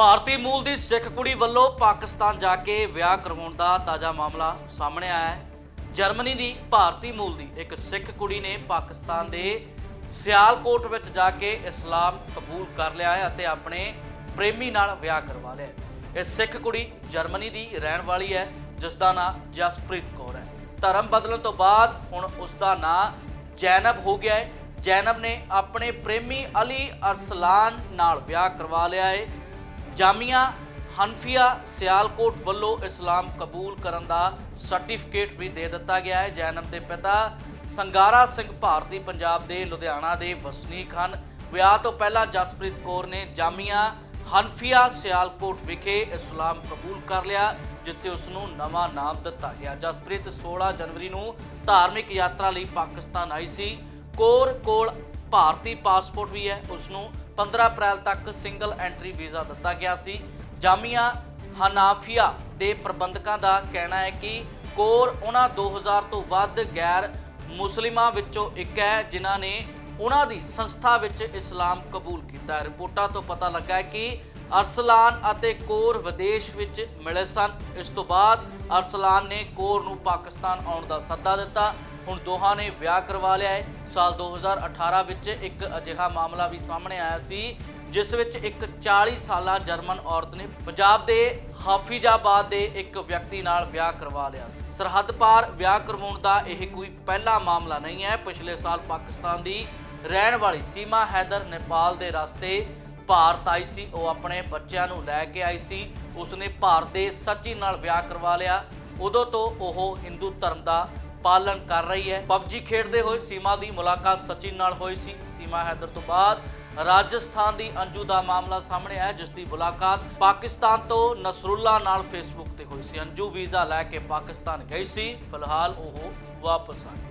ਭਾਰਤੀ ਮੂਲ ਦੀ ਸਿੱਖ ਕੁੜੀ ਵੱਲੋਂ ਪਾਕਿਸਤਾਨ ਜਾ ਕੇ ਵਿਆਹ ਕਰਵਾਉਣ ਦਾ ਤਾਜ਼ਾ ਮਾਮਲਾ ਸਾਹਮਣੇ ਆਇਆ ਹੈ। ਜਰਮਨੀ ਦੀ ਭਾਰਤੀ ਮੂਲ ਦੀ ਇੱਕ ਸਿੱਖ ਕੁੜੀ ਨੇ ਪਾਕਿਸਤਾਨ ਦੇ ਸਿਆਲਕੋਟ ਵਿੱਚ ਜਾ ਕੇ ਇਸਲਾਮ ਕਬੂਲ ਕਰ ਲਿਆ ਹੈ ਅਤੇ ਆਪਣੇ ਪ੍ਰੇਮੀ ਨਾਲ ਵਿਆਹ ਕਰਵਾ ਲਿਆ ਹੈ। ਇਹ ਸਿੱਖ ਕੁੜੀ ਜਰਮਨੀ ਦੀ ਰਹਿਣ ਵਾਲੀ ਹੈ ਜਿਸ ਦਾ ਨਾਮ ਜਸਪ੍ਰੀਤ ਕੌਰ ਹੈ। ਧਰਮ ਬਦਲਣ ਤੋਂ ਬਾਅਦ ਹੁਣ ਉਸ ਦਾ ਨਾਮ ਜੈਨਬ ਹੋ ਗਿਆ ਹੈ। ਜੈਨਬ ਨੇ ਆਪਣੇ ਪ੍ਰੇਮੀ ਅਲੀ ਅਰਸਲਾਨ ਨਾਲ ਵਿਆਹ ਕਰਵਾ ਲਿਆ ਹੈ। ਜਾਮੀਆ ਹਨਫੀਆ ਸਿਆਲਕੋਟ ਵੱਲੋਂ ਇਸਲਾਮ ਕਬੂਲ ਕਰਨ ਦਾ ਸਰਟੀਫਿਕੇਟ ਵੀ ਦੇ ਦਿੱਤਾ ਗਿਆ ਹੈ। ਜੈਨਮ ਦੇ ਪਿਤਾ ਸੰਗਾਰਾ ਸਿੰਘ ਭਾਰਤੀ ਪੰਜਾਬ ਦੇ ਲੁਧਿਆਣਾ ਦੇ ਵਸਨੀਕ ਹਨ। ਵਿਆਹ ਤੋਂ ਪਹਿਲਾਂ ਜਸਪ੍ਰੀਤ ਕੌਰ ਨੇ ਜਾਮੀਆ ਹਨਫੀਆ ਸਿਆਲਕੋਟ ਵਿਖੇ ਇਸਲਾਮ ਕਬੂਲ ਕਰ ਲਿਆ, ਜਿੱਥੇ ਉਸ ਨੂੰ ਨਵਾਂ ਨਾਮ ਦਿੱਤਾ ਗਿਆ। ਜਸਪ੍ਰੀਤ 16 ਜਨਵਰੀ ਨੂੰ ਧਾਰਮਿਕ ਯਾਤਰਾ ਲਈ ਪਾਕਿਸਤਾਨ ਆਈ ਸੀ। ਕੌਰ ਕੋਲ ਭਾਰਤੀ ਪਾਸਪੋਰਟ ਵੀ ਹੈ। ਉਸ ਨੂੰ 15 ਅਪ੍ਰੈਲ ਤੱਕ ਸਿੰਗਲ ਐਂਟਰੀ ਵੀਜ਼ਾ ਦਿੱਤਾ ਗਿਆ ਸੀ। ਜਾਮੀਆ ਹਨਾਫੀਆ ਦੇ ਪ੍ਰਬੰਧਕਾਂ ਦਾ ਕਹਿਣਾ ਹੈ ਕਿ ਕੋਰ ਉਹਨਾਂ 2000 ਤੋਂ ਵੱਧ ਗੈਰ ਮੁਸਲਿਮਾਂ ਵਿੱਚੋਂ ਇੱਕ ਹੈ, ਜਿਨ੍ਹਾਂ ਨੇ ਉਹਨਾਂ ਦੀ ਸੰਸਥਾ ਵਿੱਚ ਇਸਲਾਮ ਕਬੂਲ ਕੀਤਾ ਹੈ। ਰਿਪੋਰਟਾਂ ਤੋਂ ਪਤਾ ਲੱਗਾ ਹੈ ਕਿ ਅਰਸਲਾਨ ਅਤੇ ਕੋਰ ਵਿਦੇਸ਼ ਵਿੱਚ ਮਿਲੇ ਸਨ। ਇਸ ਤੋਂ ਬਾਅਦ ਅਰਸਲਾਨ ਨੇ ਕੋਰ ਨੂੰ ਪਾਕਿਸਤਾਨ ਆਉਣ ਦਾ ਸੱਦਾ ਦਿੱਤਾ। ਹੁਣ ਦੋਹਾਂ ਨੇ ਵਿਆਹ ਕਰਵਾ ਲਿਆ ਹੈ। ਸਾਲ 2018 ਵਿੱਚ ਇੱਕ ਅਜਿਹਾ ਮਾਮਲਾ ਵੀ ਸਾਹਮਣੇ ਆਇਆ ਸੀ, ਜਿਸ ਵਿੱਚ ਇੱਕ 40 ਸਾਲਾ ਜਰਮਨ ਔਰਤ ਨੇ ਪੰਜਾਬ ਦੇ ਹਾਫਿਜ਼ਾਬਾਦ ਦੇ ਇੱਕ ਵਿਅਕਤੀ ਨਾਲ ਵਿਆਹ ਕਰਵਾ ਲਿਆ ਸੀ। ਸਰਹੱਦ ਪਾਰ ਵਿਆਹ ਕਰਵਾਉਣ ਦਾ ਇਹ ਕੋਈ ਪਹਿਲਾ ਮਾਮਲਾ ਨਹੀਂ ਹੈ। ਪਿਛਲੇ ਸਾਲ ਪਾਕਿਸਤਾਨ ਦੀ ਰਹਿਣ ਵਾਲੀ ਸੀਮਾ ਹੈਦਰ ਨੇਪਾਲ ਦੇ ਰਸਤੇ ਭਾਰਤ ਆਈ ਸੀ। ਉਹ ਆਪਣੇ ਬੱਚਿਆਂ ਨੂੰ ਲੈ ਕੇ ਆਈ ਸੀ। ਉਸਨੇ ਭਾਰਤ ਦੇ ਸੱਚੀ ਨਾਲ ਵਿਆਹ ਕਰਵਾ ਲਿਆ। ਉਦੋਂ ਤੋਂ ਉਹ ਹਿੰਦੂ ਧਰਮ ਦਾ ਪਾਲਣ ਕਰ ਰਹੀ ਹੈ। ਪਬਜੀ ਖੇਡਦੇ ਹੋਏ ਸੀਮਾ ਦੀ ਮੁਲਾਕਾਤ ਸਚਿਨ ਨਾਲ ਹੋਈ ਸੀ। ਸੀਮਾ ਹੈਦਰ ਤੋਂ ਬਾਅਦ ਰਾਜਸਥਾਨ ਦੀ ਅੰਜੂ ਦਾ ਮਾਮਲਾ ਸਾਹਮਣੇ ਆਇਆ, ਜਿਸ ਦੀ ਮੁਲਾਕਾਤ ਪਾਕਿਸਤਾਨ ਤੋਂ ਨਸਰੁੱਲਾ ਨਾਲ ਫੇਸਬੁੱਕ ਤੇ ਹੋਈ ਸੀ। ਅੰਜੂ ਵੀਜ਼ਾ ਲੈ ਕੇ ਪਾਕਿਸਤਾਨ ਗਈ ਸੀ। ਫਿਲਹਾਲ ਉਹ ਵਾਪਸ ਆ ਗਈ।